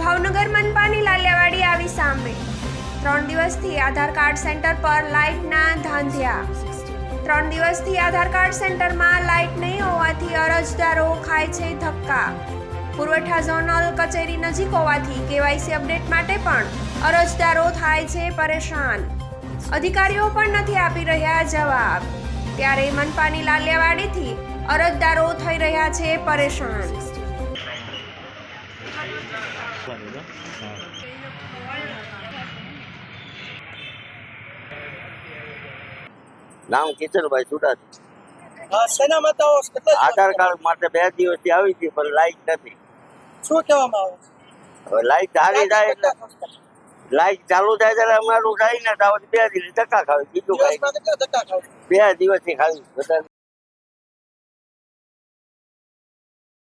ભાવનગર મનપાની લાલિયાવાડી આવી સામે. ત્રણ દિવસથી આધાર કાર્ડ સેન્ટર પર લાઇટના ધાંધ્યા. ત્રણ દિવસથી આધાર કાર્ડ સેન્ટરમાં લાઇટ નહીં હોવાથી અરજદારો ખાય છે ધક્કા. પુરવઠા ઝોનલ કચેરી નજીક હોવાથી કેવાયસી અપડેટ માટે પણ અરજદારો થાય છે પરેશાન. અધિકારીઓ પણ નથી આપી રહ્યા જવાબ. ત્યારે મનપાની લાલિયાવાડીથી અરજદારો થઈ રહ્યા છે પરેશાન. નામ કિશનભાઈ સુડાજી સેના માતા? કેટલા આધાર કાર્ડ માટે બે દિવસથી આવી હતી પણ લાઈટ નથી. શું કહેવામાં આવે હવે લાઈટ ચાલી જાય એટલે લાઈટ ચાલુ થાય ત્યારે અમારું જાય ને તો બે દિવસ ધક્કા ખાવી બીજું ખાઈ બે દિવસથી ખાવી વધારે